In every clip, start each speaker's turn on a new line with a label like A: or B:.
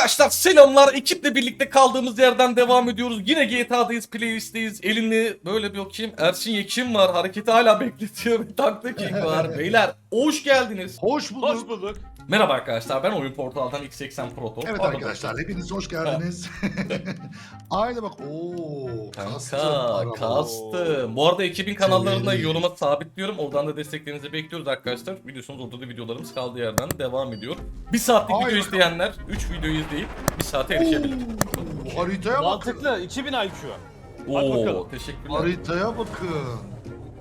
A: Arkadaşlar selamlar. Ekiple birlikte kaldığımız yerden devam ediyoruz. Yine GTA'dayız, playlist'teyiz. Elinde böyle bir bakayım. Ersin Yekin var. Hareketi hala bekletiyor. Bir Tankta King var. Beyler hoş geldiniz.
B: Hoş bulduk.
C: Hoş bulduk.
A: Merhaba arkadaşlar. Ben Oyun Portal'dan X80 Proto.
B: Evet
A: Pardon.
B: arkadaşlar hepiniz hoş geldiniz. Aynı bak. Oo, kastım
A: Kanka, kastım. Bu arada ekibin kanallarında
B: Çeviri.
A: yoruma sabitliyorum. Oradan da desteklerinizi bekliyoruz arkadaşlar. Biliyorsunuz orada da videolarımız kaldığı yerden devam ediyor. Bir saatlik
B: Ay
A: video
B: bakalım.
A: isteyenler 3 videoyu izleyip bir saate erişebilir.
B: Oo, haritaya bakın.
C: Mantıklı. 2000 IQ.
A: Oo, teşekkürler.
B: Haritaya bakın.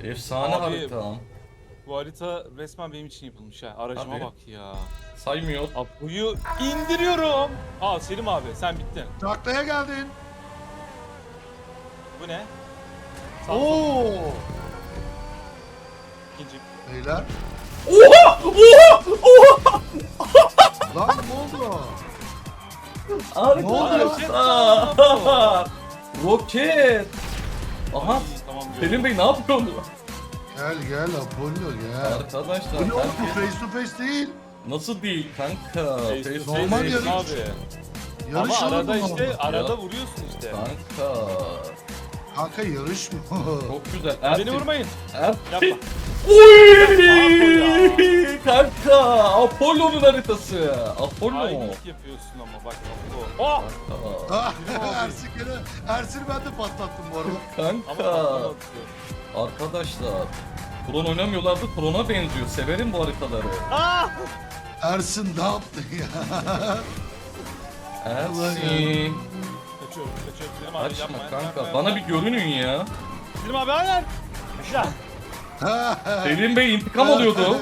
A: Efsane
C: Abi,
A: haritam.
C: Bu harita resmen benim için yapılmış ha. Aracıma
A: Abi.
C: bak ya.
A: Saymıyor.
C: Apo'yu indiriyorum. Aa Selim abi sen bittin.
B: Taklaya geldin.
C: Bu ne? Sağ.
B: Oo.
C: İkinci.
B: Beyler.
A: Oha! Oha! Oha!
B: Lan ne oldu?
A: Arkadaşlar! Roket! Aha!
C: Ay, tamam gördüm.
A: Selim Bey ne yapıyorsun?
B: Gel gel Apollo gel.
A: Arkadaşlar
B: Bu ne oğlum bu
A: herkes-
B: face to face değil.
A: nasıl değil kanka?
C: Face to
A: Face
B: Normal yarış.
C: abi.
B: Yarış
C: Ama arada
B: oğlum.
C: işte arada vuruyorsun işte.
A: Kanka.
B: Kanka yarış mı?
A: Çok güzel.
C: Beni vurmayın.
A: Ersin.
C: Yapma.
A: Uy! Kanka. Apollo'nun haritası. Apollo.
C: Hainlik yapıyorsun ama bak Apo. Oh!
A: Kanka.
B: Ah,
C: abi.
B: Ersin gene. Ersin ben de patlattım bu arada.
C: Ama
A: Kanka.
C: patlama atıyor.
A: Arkadaşlar. Tron oynamıyorlardı. Tron'a benziyor. Severim bu haritaları.
C: Ah!
B: Ersin ne yaptın ya?
A: Ersin.
C: Kaçıyorum, kaçıyorum. Selim abi
A: Açma
C: yapma.
A: kanka.
C: yapma,
A: Bana
C: yapma.
A: bir görünün ya.
C: Selim abi hayır. Aşağı.
A: Selim Bey intikam alıyordu.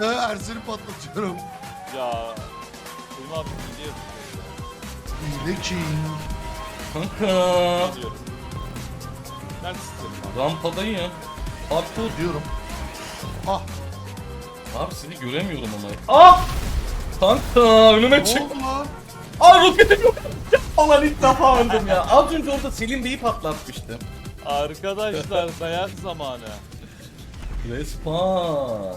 B: Ersin'i patlatıyorum.
C: Ya. Selim abi hile yapıyor.
B: Hile King.
A: Kanka.
C: Geliyorum. Neredesin Selim abi?
A: Rampadayım. Parkur.
B: Diyorum. Ah
A: Abi seni göremiyorum ama. Ah! Kanka önüme
B: ne
A: çık.
B: oldu lan?
A: Aa roketim yok. Falan ilk defa öldüm ya. Az önce orada Selim Bey'i patlatmıştım.
C: Arkadaşlar dayak zamanı.
A: Respawn.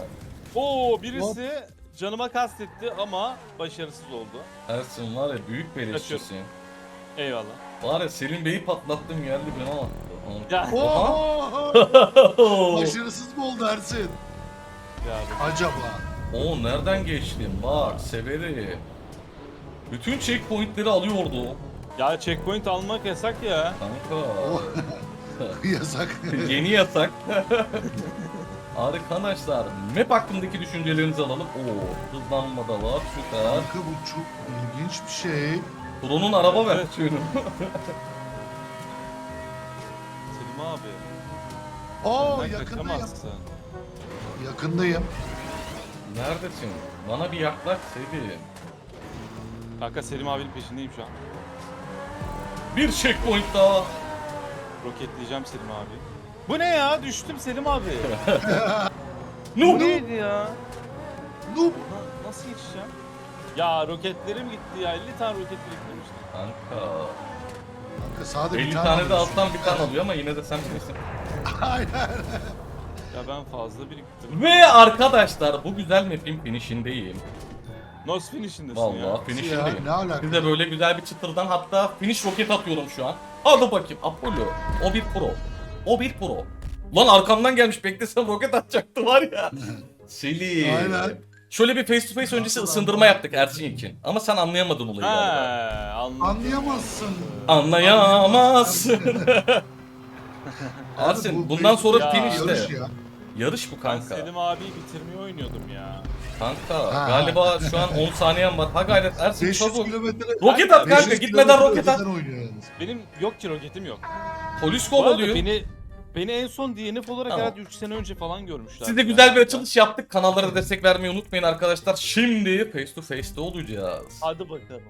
C: Oo birisi canıma kastetti ama başarısız oldu.
A: Ersin var ya büyük beleşçisin.
C: Eyvallah.
A: Var ya Selim Bey'i patlattım geldi beni attı.
C: Ya.
B: Oo. Başarısız mı oldu Ersin?
C: Ya
B: Acaba?
A: Oo nereden geçtim? Bak severim. Bütün checkpointleri alıyordu. o.
C: Ya checkpoint almak yasak ya.
A: Kanka.
B: Oh. Yasak.
A: Yeni yasak. Arkadaşlar map hakkındaki düşüncelerinizi alalım. Oo hızlanma da var süper.
B: Kanka bu çok ilginç bir şey.
A: Drone'un araba
C: Evet.
A: versiyonu.
C: Selim abi.
B: Oo
C: benden
B: yakındayım.
C: kaçamazsın.
B: Yakındayım.
A: Neredesin? Bana bir yaklaş Selim.
C: Kanka Selim abinin peşindeyim şu an.
A: Bir checkpoint daha.
C: Roketleyeceğim Selim abi. Bu ne ya? Düştüm Selim abi.
A: No.
C: neydi ya?
B: Noob.
C: Na- Nasıl yetişeceğim? Ya roketlerim gitti ya. 50 tane roket biriktirmiştim.
A: Kanka.
B: Kanka sağda
A: 50
B: bir
A: tane,
B: tane
A: de
B: alıyorsun.
A: alttan bir tane alıyor ama yine de sen bilirsin.
B: Aynen.
C: Ya ben fazla biriktirdim.
A: Ve arkadaşlar bu güzel map'in finishindeyim.
C: Nos finish'indesin ya.
A: Vallahi
B: Ya,
A: finishindeyim.
B: ne alaka?
A: Size böyle güzel bir çıtırdan hatta finish roket atıyorum şu an. Hadi bakayım Apollo. O bir pro. O bir pro. Lan arkamdan gelmiş beklesem roket atacaktı var ya. Selim.
B: Aynen.
A: Şöyle bir face to face öncesi ısındırma yaptık Ersin için. Ama sen anlayamadın olayı galiba.
C: anladım.
B: Anlayamazsın.
A: Anlayamazsın. Ersin
B: bu
A: bundan sonra
C: Ya.
A: finishte.
B: Yarış ya.
A: Yarış bu
C: Ben
A: kanka.
C: Selim abiyi bitirmeyi oynuyordum ya.
A: Kanka
B: Ha.
A: galiba şu an 10 saniyen var. Ha gayret Ersin
B: 500
A: çabuk.
B: kilometre.
A: Roket at kanka
B: 500
A: gitmeden
B: kilometre
A: roket at.
B: öteden oynuyor yalnız.
C: Benim yok ki roketim yok.
A: Polis
C: Bu arada
A: kovalıyor.
C: beni beni en son DNF olarak
A: Tamam.
C: herhalde 3 sene önce falan görmüşler.
A: Siz de güzel bir açılış yaptık. Kanallara destek vermeyi unutmayın arkadaşlar. Şimdi face to face'te olacağız.
C: Hadi bakalım.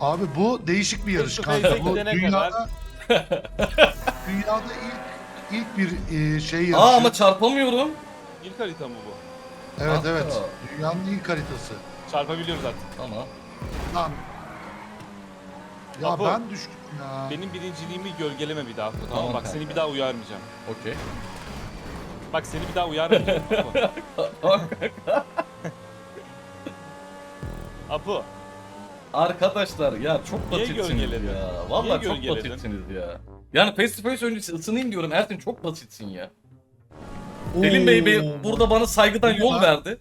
B: Abi bu değişik bir yarış
C: Face to face'e
B: kanka. Bu
C: gidene
B: dünyada dünyada ilk ilk bir e, şey yarışı.
A: Aa ama çarpamıyorum.
C: İlk harita mı bu?
B: evet
A: Kanka.
B: evet. Dünyanın ilk haritası.
C: Çarpabiliyoruz artık.
A: Tamam.
B: Lan. Ya
C: Apo.
B: ben düştüm ya.
C: Benim birinciliğimi gölgeleme bir daha. Tamam,
A: Tamam
C: bak
A: kanka.
C: seni bir daha uyarmayacağım.
A: Okey.
C: Bak seni bir daha uyarmayacağım. Apo. Apo.
A: Arkadaşlar ya çok
C: Niye
A: basitsiniz
C: gölgeledin?
A: ya.
C: Niye
A: Vallahi çok
C: gölgeledin?
A: basitsiniz ya. Yani face to face öncesi ısınayım diyorum Ersin çok basitsin ya. Selim Bey, Bey burada bana saygıdan yol verdi.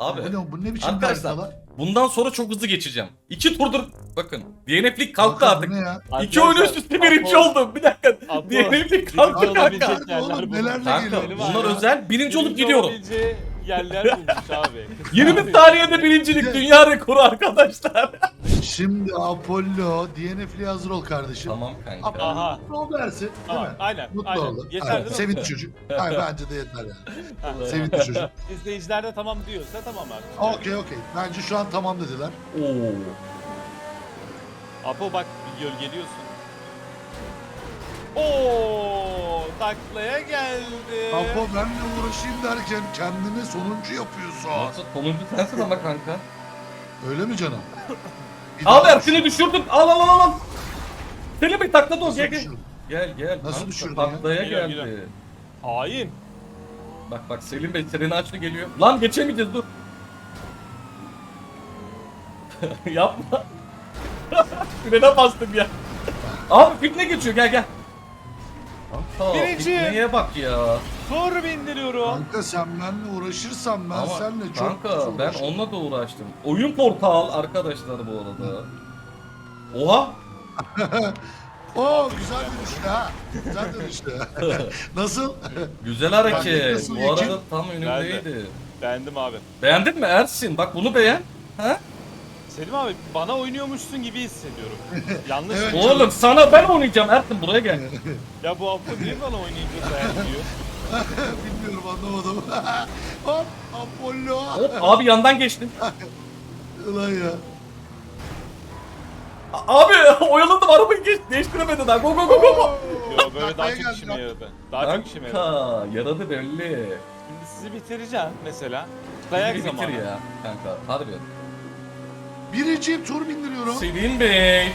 A: Abi
B: Bu ne, bu ne biçim
A: Arkadaşlar,
B: haritalar?
A: bundan sonra çok hızlı geçeceğim. İki turdur bakın. DNF'lik kalktı
B: Kanka,
A: artık.
B: Bu ne ya?
A: İki oyun üst üste birinci
C: Apo-
A: oldum. Bir dakika.
C: Apo,
A: DNF'lik kalktı
C: birinci
A: kanka.
C: olabilecek yerler
B: Oğlum, nelerle
A: Kanka
B: geliyor?
A: Bunlar özel. Birinci olup gidiyorum.
C: olabileceği yerler bulmuş abi.
A: 20 saniyede birincilik dünya rekoru arkadaşlar.
B: Şimdi Apollo, DNF'li hazır ol kardeşim.
A: tamam kanka.
B: Apollo
C: Aha.
B: mutlu versin değil
C: Tamam,
B: mi?
C: aynen.
B: Mutlu
C: aynen.
B: oldu.
C: Yeter
B: Aynen,
C: değil mi?
B: Sevindi çocuk. Hayır bence de yeter yani.
C: Ha.
B: Sevindi çocuk.
C: İzleyiciler de tamam diyorsa tamam abi.
B: Okey okey. Bence şu an tamam dediler.
A: Oo.
C: Apo bak bir gölgeliyorsun. Oo, taklaya geldi.
B: Apo benle uğraşayım derken kendini sonuncu yapıyorsun.
A: Nasıl sonuncu sensin ama kanka.
B: Öyle mi canım? Bir
A: Abi
B: daha
A: Ersin'i düşürdüm. Al al al al. Selim Bey takladı o.
B: Nasıl
A: Gel gel.
B: düşürdün?
A: Gel gel.
B: Nasıl
A: kanka,
B: düşürdün ya?
A: Taklaya geldi.
C: geliyor. Hain.
A: Bak bak Selim Bey sireni açtı geliyor. Lan geçemeyeceğiz dur. Yapma. Frene bastım ya. Abi fitne geçiyor gel gel. Kanka
C: Birinci.
A: fitneye bak ya.
C: Tur bindiriyorum.
B: Kanka sen benle uğraşırsan ben
A: Ama
B: seninle çok
A: kanka ben
B: uğraşırım.
A: onunla da uğraştım. Oyun portal arkadaşlar bu arada. Oha.
B: Oo güzel dönüştü ha. Güzel dönüştü. Nasıl?
A: Güzel hareket.
B: nasıl
A: Bu arada
B: iki-
A: tam önümdeydi.
C: Beğendim abi.
A: Beğendin mi Ersin? Bak bunu beğen. Ha?
C: Selim abi bana oynuyormuşsun gibi hissediyorum. Yanlış.
B: Evet.
C: mı?
A: Oğlum sana ben oynayacağım Ersin buraya gel.
C: Ya bu Apo niye bana oynayınca dayanıyor?
B: Bilmiyorum anlamadım. Hop Apollo.
A: Hop abi yandan geçtim.
B: Ulan ya.
A: A- Abi oyaladım arabayı geç değiştiremedi daha. Go go go go go.
C: Yo böyle daha çok işime yaradı. Daha çok işime yaradı.
A: Kanka yaradı belli.
C: Şimdi sizi bitireceğim mesela. Dayak
A: Bizi
C: zamanı.
A: bitir ya kanka harbi.
B: Birinci tur bindiriyorum.
A: Selim Bey.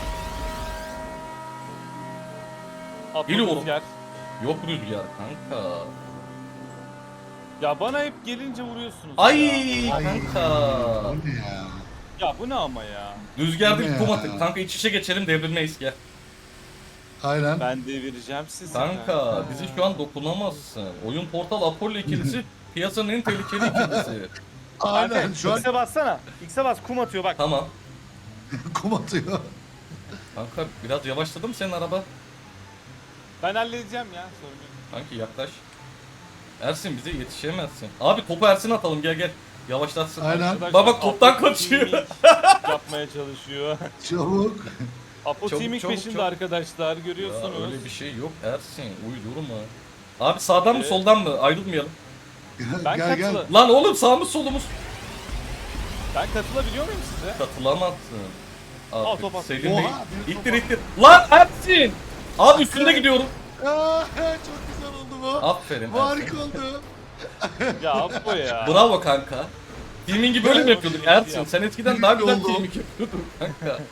A: Geliyorum.
C: rüzgar.
A: Yok rüzgar kanka.
C: Ya bana hep gelince vuruyorsunuz.
A: Ay
C: Ya.
A: Kanka.
B: Bu ne ya?
C: ya bu ne ama ya?
A: Rüzgar
B: Bu
A: değil
B: ne
A: kum
B: ya?
A: atın. Kanka iç içe geçelim devrilmeyiz gel.
B: Aynen.
C: Ben devireceğim sizi.
A: Kanka bizi şu an dokunamazsın. Oyun portal Apollo ikilisi piyasanın en tehlikeli ikilisi.
B: Aynen şu an
C: X'e bassana. X'e bas kum atıyor bak.
A: Tamam.
B: kum atıyor.
A: Kanka biraz yavaşladı mı senin araba?
C: Ben halledeceğim ya sorun yok.
A: Kanki yaklaş. Ersin bize yetişemezsin. Abi topu Ersin atalım gel gel. Yavaşlatsın.
B: Aynen.
C: Arkadaşlar,
A: Baba toptan kaçıyor.
C: yapmaya çalışıyor.
B: Çabuk.
C: Apo
A: Çabuk, çabuk,
C: peşinde
A: çabuk.
C: arkadaşlar
A: Ya
C: görüyorsunuz.
A: öyle bir şey yok Ersin uydurma. Abi sağdan mı
C: Evet.
A: soldan mı ayrılmayalım.
C: Ben
B: gel gel.
C: katılı-
A: Lan oğlum sağımız solumuz.
C: Ben katılabiliyor muyum size?
A: Katılamazsın.
C: Al
A: Abi
C: top at.
A: Selim
B: Oha,
A: Bey.
B: bir
A: İttir
B: top
A: ittir. Lan Ersin. Abi üstünde gidiyorum.
B: Aa, çok güzel oldu bu.
A: Aferin
B: Bu
A: Ersin.
B: harika oldu.
C: Ya Apo ya.
A: Bravo kanka. Teamingi böyle mi yapıyorduk Ersin? Sen eskiden daha güzel
B: Oldu.
A: teaming yapıyordun kanka.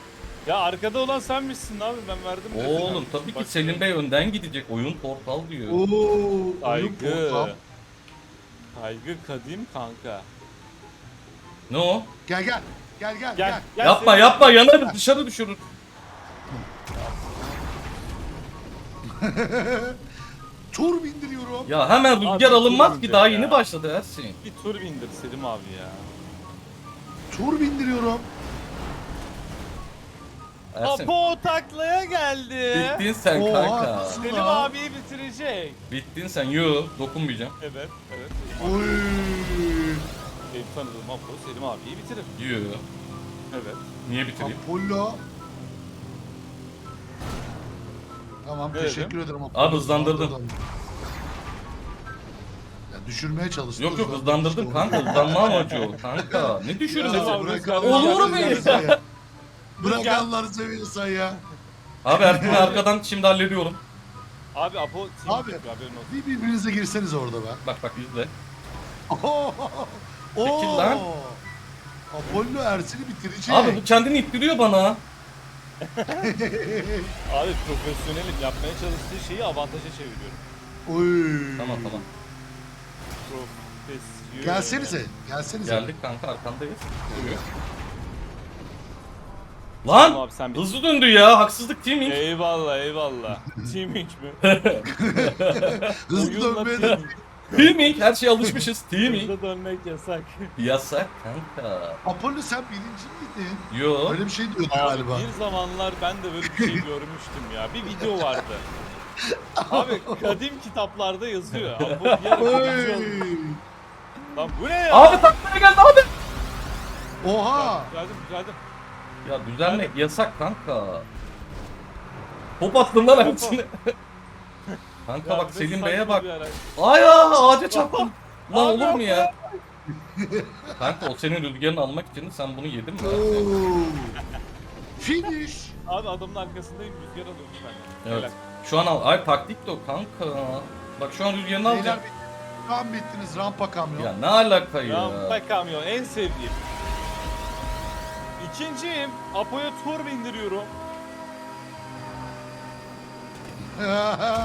C: Ya arkada olan sen misin abi ben verdim. dedim.
A: Oğlum tabii ki
C: Bak-
A: Selim Bey önden gidecek. Oyun portal diyor.
B: Oo. oyun portal.
C: Kaygı kadim kanka.
A: Ne o?
B: Gel gel. Gel gel
C: Gel.
B: gel.
C: gel
A: yapma
C: Selim.
A: yapma yanarız dışarı düşürür.
B: Tur bindiriyorum.
A: Ya hemen
C: Abi,
A: rüzgar alınmaz ki daha
C: ya.
A: yeni başladı Ersin.
C: Bir tur bindir Selim abi ya.
B: Tur bindiriyorum.
A: Ersin.
C: Apo taklaya geldi.
A: Bittin sen
B: Oha,
A: kanka.
C: Selim
B: Aa.
C: abiyi bitirecek.
A: Bittin sen. Yo dokunmayacağım.
C: Evet, evet.
B: Oy.
C: Benim tanıdığım Apo Selim abiyi bitirir.
A: Yo.
C: Evet.
A: Niye bitireyim?
B: Apollo. Tamam
C: Ne
B: teşekkür ederim Apollo.
A: Abi hızlandırdın.
B: Ya düşürmeye çalıştım.
A: Yok yok hızlandırdım kanka. Hızlanma amacı o kanka. Ne
C: rüzgar-
A: Olur mu?
B: ya. Bırak
C: Rüzgar-
B: Allah'ını seviyorsan ya.
A: Abi Ersin'i arkadan şimdi hallediyorum.
C: Abi Apo team
B: Abi.
C: yapıyor, haberin olsun.
B: Bir birbirinize girseniz orada be.
A: Bak bak izle.
B: Oo.
A: Çekil lan.
B: Apollo Ersin'i bitirecek.
A: Abi bu kendini ittiriyor bana.
C: Abi profesyonelim yapmaya çalıştığı şeyi avantaja çeviriyorum.
B: Oy.
A: Tamam tamam.
C: Profesyonel.
B: Gelsenize. Gelsenize.
A: Geldik kanka arkandayız. Lan
C: Abi sen bir-
A: hızlı döndü ya. Haksızlık teaming.
C: Eyvallah eyvallah. Teaming mi?
B: Hızlı
C: Oyunla
B: dönmeye de
C: teaming.
A: Her şeye alışmışız. Teaming.
C: Hızlı dönmek yasak.
A: Yasak kanka.
B: Apollo sen birinci miydin?
A: Yo.
B: Öyle bir şey diyordu
C: Abi
B: galiba.
C: bir zamanlar ben de böyle bir şey görmüştüm ya. Bir video vardı. Abi kadim kitaplarda yazıyor. Abi bu
B: Oy.
C: Lan bu ne ya?
A: Abi taklaya geldi abi.
B: Oha!
C: Geldim geldim.
A: Ya düzenmek yasak kanka. Top attın lan hepsini. kanka
C: Ya
A: bak Selim Bey'e bak. Ay ya ağaca çarptım. Lan olur mu ya? Kanka o senin rüzgarını almak için sen bunu yedin mi?
B: Finish!
C: Abi adamın arkasındayım rüzgar alıyormuş benden.
A: Evet. Şu an al. Ay taktik de o kanka. Bak şu an rüzgarını alacağım.
B: Tam bittiniz rampa kamyon.
A: Ya ne alaka ya?
C: Rampa kamyon en sevdiğim. İkinciyim. Apo'ya tur bindiriyorum.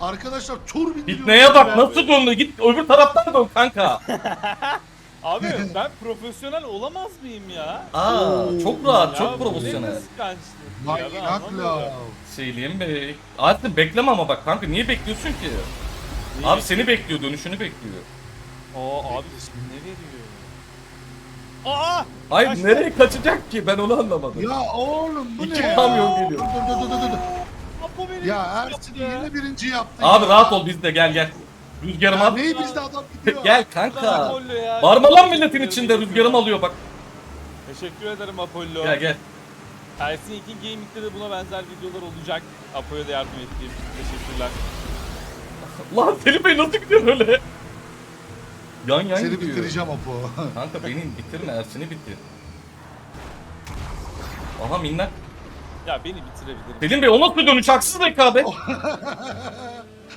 B: Arkadaşlar tur bindiriyor.
A: Fitneye bak nasıl döndü git öbür taraftan dön kanka.
C: Abi ben profesyonel olamaz mıyım ya?
A: Aa çok rahat çok profesyonel.
C: kıskançlık ya, ben
B: Manyak
C: anlamıyorum.
B: la.
A: Selim Bey. Artık bekleme ama bak kanka niye bekliyorsun ki? Abi seni bekliyor dönüşünü bekliyor.
C: Aa abi ne veriyor? Aa!
A: Ay
C: Kaçtı.
A: nereye kaçacak ki ben onu anlamadım.
B: Ya oğlum bu
A: İki
B: ne?
A: kamyon geliyor.
B: Dur dur dur dur dur.
C: Apo beni
B: Ya Ersin
C: ya.
B: yine birinci yaptı.
A: Abi
B: ya.
A: rahat ol bizde gel gel. Rüzgarım
B: Ya
A: al.
B: neyi bizde adam gidiyor.
A: Gel kanka.
C: Apollo ya.
A: Lan milletin içinde rüzgarım alıyor bak.
C: Teşekkür ederim Apollo.
A: Gel gel.
C: Ersin 2 Gaming'de de buna benzer videolar olacak. Apo'ya da yardım ettiğim için teşekkürler.
A: Lan Selim Bey nasıl gidiyor öyle? Yan yan
B: Seni
A: gidiyor.
B: bitireceğim Apo.
A: Kanka beni bitirme Ersin'i bitir. Aha minnak.
C: Ya beni bitirebilirim.
A: Selim Bey o nasıl dönüş haksız rekabet.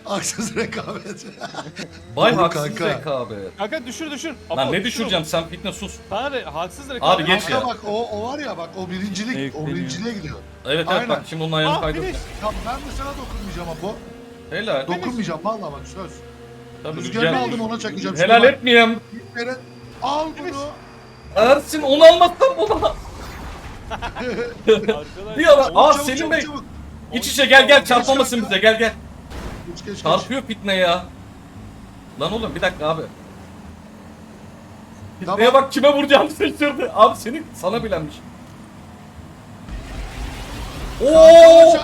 B: Haksız rekabet.
A: Bay
B: Doğru
A: haksız
B: kanka.
A: rekabet.
C: Kanka düşür düşür. Apo,
A: Lan ne
C: düşür
A: düşüreceğim sen fitne sus.
C: oğlum. Re- haksız rekabet.
A: Abi geç
B: Kanka
A: ya.
B: bak o, o var ya bak o birincilik o birinciliğe gidiyor.
A: Evet evet
B: Aynen.
A: bak şimdi onun ayağını
C: Ah
A: kaydır.
C: finish.
B: Ya ben de sana dokunmayacağım Apo.
A: Helal.
B: Dokunmayacağım vallahi bak söz.
A: Tabii
B: Rüzgarını
A: rüzgar-
B: aldım ona çakacağım.
A: Helal
B: Şuna bak.
A: etmeyeyim.
B: Beren, Al bunu.
A: Ersin onu almazsan buna.
C: Arkadaş.
A: Bir ara- Aa Selim Bey.
B: çabuk.
A: İç içe gel gel çarpmamasın bize gel gel.
B: Geç, geç, geç.
A: Çarpıyor fitne ya. Lan oğlum bir dakika abi.
B: Tamam.
A: Fitneye bak kime vuracağını şaşırdı. Abi seni sana bilenmiş. Oo!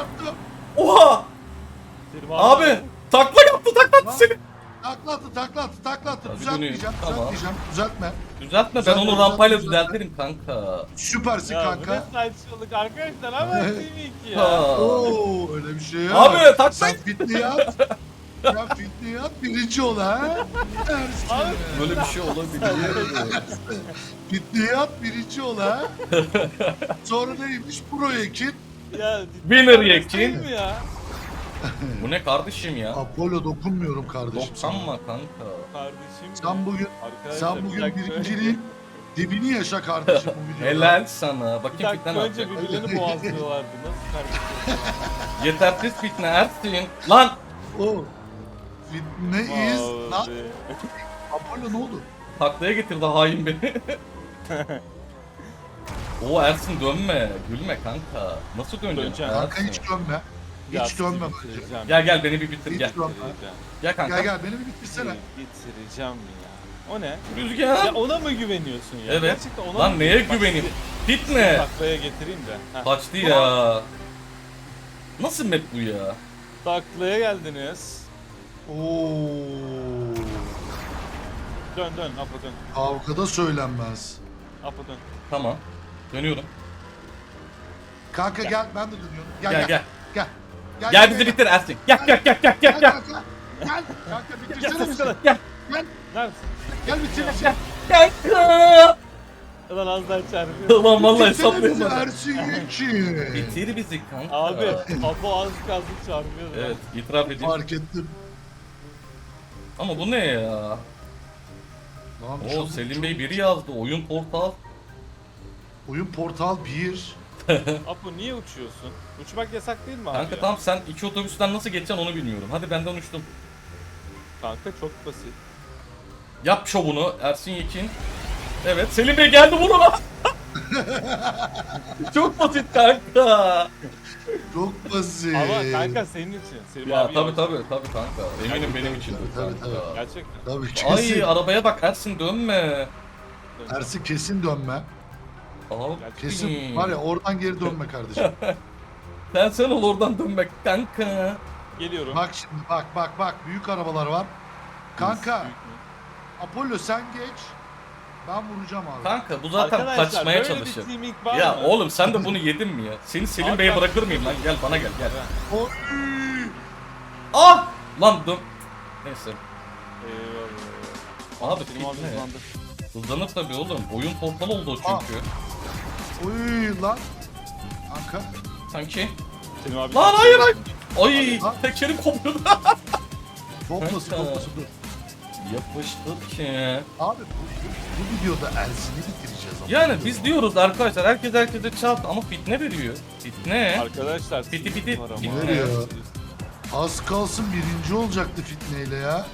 A: Oha! Abi takla yaptı takla attı
B: Lan.
A: seni.
B: Taklattı taklattı taklattı.
A: Hadi
B: Düzeltmeyeceğim
A: dönüyor. Tamam.
B: düzeltmeyeceğim. Düzeltme.
A: Düzeltme ben
B: Düzeltme,
A: onu rampayla
B: düzeltme.
A: düzeltirim kanka.
B: Süpersin
C: Ya bu ne
B: kanka.
C: saçmalık arkadaşlar ama TV2 ya.
A: Ha.
B: Oo öyle bir şey yok.
A: Abi takla
B: Sen fitneyi at. Sen fitneyi at birinci ol ha.
A: Böyle bir şey olabilir.
B: Fitneyi at birinci ol ha. Sonra neymiş pro ekin.
C: Ya
A: Winner Yekin.
C: değil mi ya?
A: Bu ne kardeşim ya?
B: Apollo dokunmuyorum kardeşim. sana.
A: 90 mı kanka?
C: Kardeşim.
B: Sen bugün
C: Arkadaşlar,
B: sen
C: bir
B: bugün
C: dakika
B: birinciliğin dibini yaşa kardeşim bu videoda.
A: Helal sana.
C: Bir
A: Bakayım
C: dakika
A: fitne ne
C: önce
A: yapacak?
C: birbirlerini boğazlıyorlardı. Nasıl kardeşim?
A: Yetersiz fitne Ersin. Lan!
B: O. Fitne is not.
C: Abi.
B: Apollo ne oldu?
A: Taklaya getirdi hain beni. O Ersin dönme. Gülme kanka. Nasıl döneceksin?
C: Döneceğim.
B: Kanka
A: Ersin?
B: hiç dönme. Hiç dönme bence.
C: bitireceğim.
A: Gel gel beni bir bitir
B: Hiç
A: gel.
C: Bitireceğim.
A: Gel kanka.
B: Gel gel beni bir bitirsene.
C: Bitireceğim ya. O ne?
A: Rüzgar.
C: Ya ona mı güveniyorsun ya?
A: Evet.
C: Gerçekten ona
A: Lan
C: mı
A: neye
C: Bak,
A: güveneyim? Fitne.
C: Taklaya getireyim de. Heh.
A: Kaçtı ya. Nasıl map bu ya?
C: Taklaya geldiniz.
B: Oo.
C: Dön dön Apo dön.
B: Kavgada söylenmez.
C: Apo dön.
A: Tamam. Dönüyorum.
B: Kanka gel, ben de dönüyorum. Gel
A: Gel
B: gel.
A: gel.
B: Gel. Gel,
A: bizi bitir Ersin. Gel gel gel gel gel gel.
B: kanka. Gel. Kanka
C: Gel
B: bitirsene bizi.
C: gel.
A: Gel.
B: Gel.
C: Neredesin?
B: Gel bitir bizi.
A: Gel. Gel.
C: Ulan az daha çarpıyor.
A: Ulan vallahi
B: Bitirsene bizi. Ersin Yekin.
A: Bitir bizi kanka.
C: Abi Apo az kaldı çarpıyor.
A: Evet itiraf edeyim.
B: Fark ettim.
A: Ama bu ne ya?
B: Lan
A: Oo Selim. Bey biri yazdı. Oyun portal.
B: Oyun Portal 1.
C: Apo niye uçuyorsun? Uçmak yasak değil mi abi
A: Kanka
C: ya?
A: tamam sen iki otobüsten nasıl geçeceksin onu bilmiyorum. Hadi benden uçtum.
C: Kanka çok basit.
A: Yap şovunu Ersin Yekin. Evet Selim Bey geldi vurun lan. Çok basit kanka.
B: Çok basit.
C: Ama kanka senin için. Selim
A: Ya
C: abi
A: tabi tabi tabi kanka. Eminim benim için
B: Tabii,
A: kanka.
B: tabii.
C: Gerçekten.
B: Tabii kesin.
A: Ay arabaya bak Ersin dönme.
B: Ersin kesin dönme.
A: Abi.
B: Kesin var ya oradan geri dönme kardeşim.
A: Sen sen ol oradan dönmek kanka.
C: Geliyorum.
B: bak şimdi bak bak bak büyük arabalar var. Kanka? Apollo sen geç. Ben vuracağım abi.
A: Kanka bu zaten
C: Arkadaşlar,
A: kaçmaya
C: var
A: Ya
C: mı?
A: oğlum sen de bunu yedin mi ya? Seni Selim Bey'e bırakır mıyım lan? Gel bana gel gel.
B: Oy!
A: Ah! Lan dön. Neyse.
C: Eyvallah.
A: Abi
C: Selim abi
A: fitne.
C: hızlandı.
A: Hızlanır tabii oğlum. Oyun portal oldu çünkü.
B: Oy lan. Kanka.
A: Sanki.
C: Selim abi.
A: Lan hayır hayır. Ay
B: Lan.
A: tekerim kopuyordu.
B: Toplasın
A: Kanka.
B: toplasın dur.
A: Yapıştır ki.
B: Abi bu, bu, videoda Ersin'i bitireceğiz ama.
A: Yani biz diyoruz arkadaşlar herkes herkese çarptı ama fitne veriyor. Fitne.
C: Arkadaşlar.
A: Piti piti,
C: var ama.
A: piti.
B: Veriyor. Az kalsın birinci olacaktı fitneyle ya.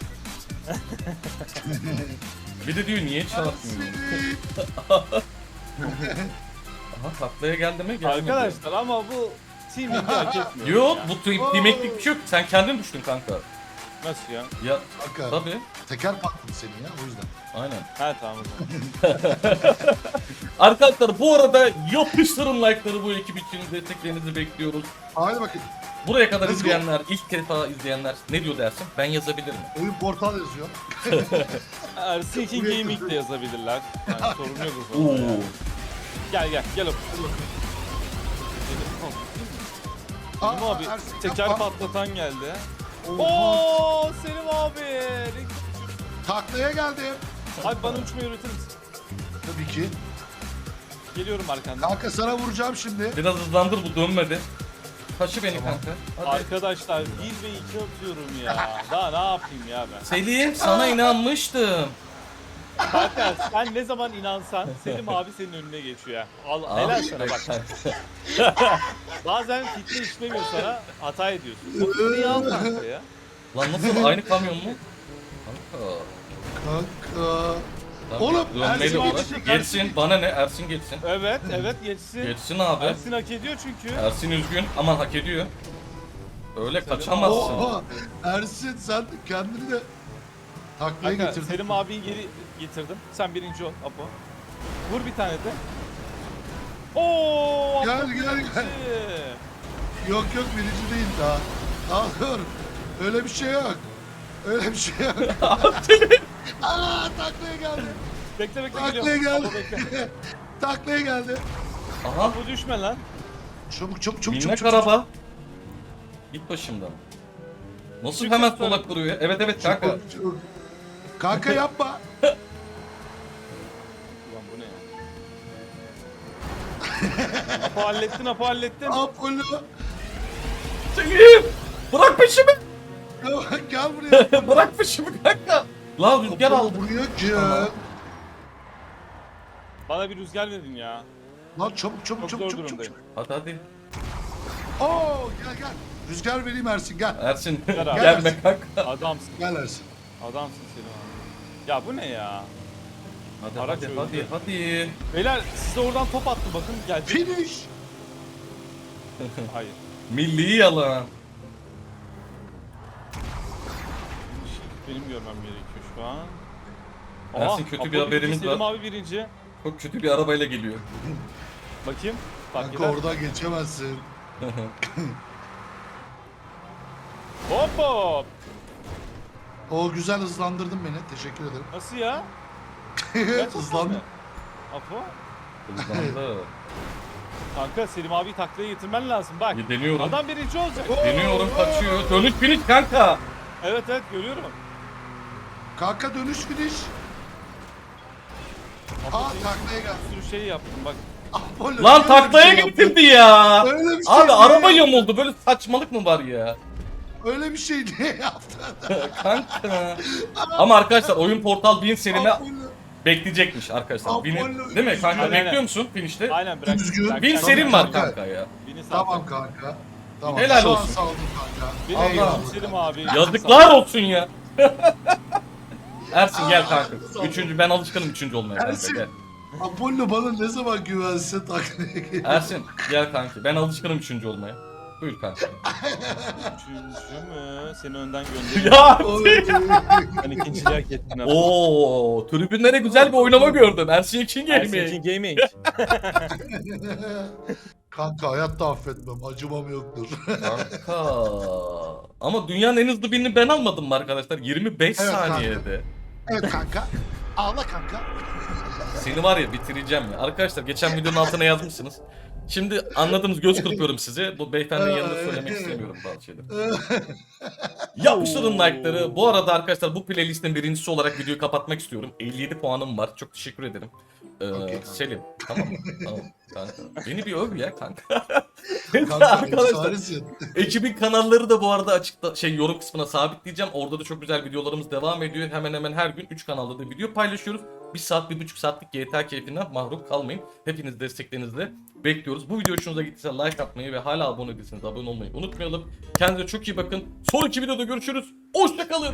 A: Bir de diyor niye çarpmıyor? Aha taklaya geldi mi? Gelmedi.
C: Arkadaşlar ama bu teaming'i hak etmiyor.
A: Yok
C: ya.
A: bu team- teameklik bir şey yok. Sen kendin düştün kanka.
C: Nasıl ya?
A: Ya
B: Kanka
A: tabii.
B: teker patladı senin ya o yüzden.
A: Aynen.
C: Ha tamam o zaman.
A: Arkadaşlar bu arada yapıştırın like'ları bu ekip için desteklerinizi bekliyoruz.
B: Haydi bakayım.
A: Buraya kadar
B: Let's go.
A: izleyenler, ilk defa izleyenler ne diyor dersin? Ben yazabilirim.
B: Oyun portal yazıyor.
C: Ersin King
B: Buraya-
C: Gaming de yazabilirler. Yani sorun yok o zaman.
A: Oo.
C: Gel gel gel oğlum. Selim abi
B: Ersin
C: teker
B: yapma.
C: patlatan geldi. Oo Selim abi.
B: Taklaya geldim.
C: Abi bana uçmayı öğretir misin?
B: Tabii ki.
C: Geliyorum arkandan.
B: Kanka sana vuracağım şimdi.
A: Biraz hızlandır bu dönmedi. Taşı beni kanka. Hadi.
C: Arkadaşlar 1 ve 2 atıyorum ya. Daha ne yapayım ya ben?
A: Selim sana inanmıştım.
C: Kanka sen ne zaman inansan Selim abi senin önüne geçiyor ya. Al, helal sana bak. Bazen fitne işlemiyor sana hata ediyorsun. O fitneyi al kanka ya.
A: Lan nasıl aynı kamyon mu? Kanka.
B: Kanka.
A: Lan
B: Oğlum,
A: dönmeyle
B: Ersin
A: uğraş. Geçsin bana ne Ersin geçsin.
C: Evet evet geçsin.
A: Geçsin abi.
C: Ersin hak ediyor çünkü.
A: Ersin üzgün aman hak ediyor. Öyle kaçamazsın.
B: Oha. Ersin sen kendini de taklaya
C: Kanka
B: getirdin.
C: Selim abiyi geri getirdim. Sen birinci ol Apo. Vur bir tane de. Oo!
B: Gel,
C: Apo
B: gel,
C: birinci.
B: gel. Yok yok birinci değil daha. Daha dur. Öyle bir şey yok. Öyle bir şey yok. Aa taklaya geldi.
C: Bekle bekle
B: Taklaya
C: geliyorum.
B: geldi.
C: Apo bekle.
B: taklaya geldi.
A: Aha
C: Apo düşme lan.
B: Çabuk çabuk çabuk
A: minnak
B: çabuk.
A: araba. Git başımdan. Nasıl
C: Çık
A: hemen
C: sonra.
A: kuruyor? Evet evet kanka.
B: Çabuk, çabuk. Kanka yapma.
C: Apo hallettin Apo hallettin.
B: Apollo.
A: Selim! Bırak peşimi!
B: Gel buraya.
A: Bırak peşimi kanka! La rüzgar
B: Apollo
A: aldı.
B: Buraya gel.
C: Bana bir rüzgar verin ya.
B: Lan çabuk çabuk
C: Çok
B: çabuk
C: zor
B: çabuk
C: durumdayım.
B: çabuk.
A: Hadi hadi.
B: Oo gel gel. Rüzgar vereyim Ersin gel.
A: Ersin
C: Gel abi.
A: gelme kanka.
C: Adamsın.
B: Gel Ersin.
C: Adamsın Selim abi. Ya bu ne ya?
A: Hadi
C: Araç
A: hadi
C: öldü.
A: hadi hadi.
C: Beyler size oradan top attı bakın gelecek.
B: Finish.
C: Hayır.
A: Milli yalan.
C: Benim görmem gerekiyor şu an.
A: Ersin, kötü
C: Apo
A: bir haberimiz
C: birinci, Selim
A: var.
C: abi birinci.
A: Çok kötü bir arabayla geliyor.
C: Bakayım. Fark
B: Kanka
C: eder.
B: oradan geçemezsin.
C: Hop hop.
B: O güzel hızlandırdın beni. Teşekkür ederim.
C: Nasıl ya? Mi? Apo.
A: Hızlandı.
C: Kanka Selim abi taklaya getirmen lazım bak.
A: Bir deniyorum.
C: Adam birinci olacak.
A: Deniyorum kaçıyor. Dönüş finish kanka.
C: Evet evet görüyorum.
B: Kanka dönüş finish. Aa
C: senin
B: taklaya gel.
C: bir sürü şey yaptım bak.
B: Apollo
A: Lan taklaya
B: şey
A: getirdi ya.
B: Öyle bir şey
A: Abi
B: niye
A: araba yamuldu. Böyle saçmalık mı var ya?
B: Öyle bir şey niye yaptın?
A: Kanka. Ama arkadaşlar oyun portal 1000 serime
B: Apollo.
A: Bekleyecekmiş arkadaşlar.
B: Apollo
A: Win'i- değil mi kanka?
C: Aynen.
A: Bekliyor musun finish'te?
C: Aynen bırak.
B: Düzgün.
C: bırak.
A: 1000
C: Bırak.
A: serim var
B: kanka.
A: kanka ya.
C: Sağ
B: Tamam kanka. Tamam.
A: Helal
B: Şu an
A: olsun.
B: sağ olun kanka.
A: Allah.
C: eyvallah Selim abi.
A: Yazıklar olsun ya. Ersin gel kanka. Üçüncü ben alışkınım üçüncü olmaya kanka
B: Ersin.
A: gel.
B: Apollo bana ne zaman güvense takliye geliyor.
A: Ersin gel kanki. Ben alışkınım üçüncü olmaya. Buyur kanki.
C: Üçüncü mü? Seni önden gönderiyorum.
A: ya!
C: Ben ikinciliği hak ettin ama.
A: Oo, tribünlere güzel bir oynama gördüm. Ersin Yekin
C: Ersin
A: Gaming.
C: Gaming.
B: Kanka hayatta affetmem. Acımam yoktur.
A: Kanka. Ama dünyanın en hızlı birini ben almadım mı arkadaşlar? 25
B: Evet kanka.
A: saniyede.
B: evet kanka. Ağla kanka.
A: Seni var ya bitireceğim ya. Arkadaşlar geçen videonun altına yazmışsınız. Şimdi anladınız göz kırpıyorum size. Bu beyefendinin yanında söylemek istemiyorum bazı şeyleri. Yapıştırın like'ları. Bu arada arkadaşlar bu playlistin birincisi olarak videoyu kapatmak istiyorum. 57 puanım var. Çok teşekkür ederim. Ee,
B: Okey.
A: Selim. Tamam mı? Tamam. Kanka. Beni bir öv ya kanka.
B: Kanka
A: arkadaşlar.
B: efsanesin.
A: Ekibin kanalları da bu arada açıkta şey yorum kısmına sabitleyeceğim. Orada da çok güzel videolarımız devam ediyor. Hemen hemen her gün 3 kanalda da video paylaşıyoruz. 1 saat, 1,5 saatlik GTA keyfinden mahrum kalmayın. Hepiniz desteklerinizle bekliyoruz. Bu video hoşunuza gittiyse like atmayı ve hala abone değilseniz abone olmayı unutmayalım. Kendinize çok iyi bakın. Sonraki videoda görüşürüz. Hoşçakalın.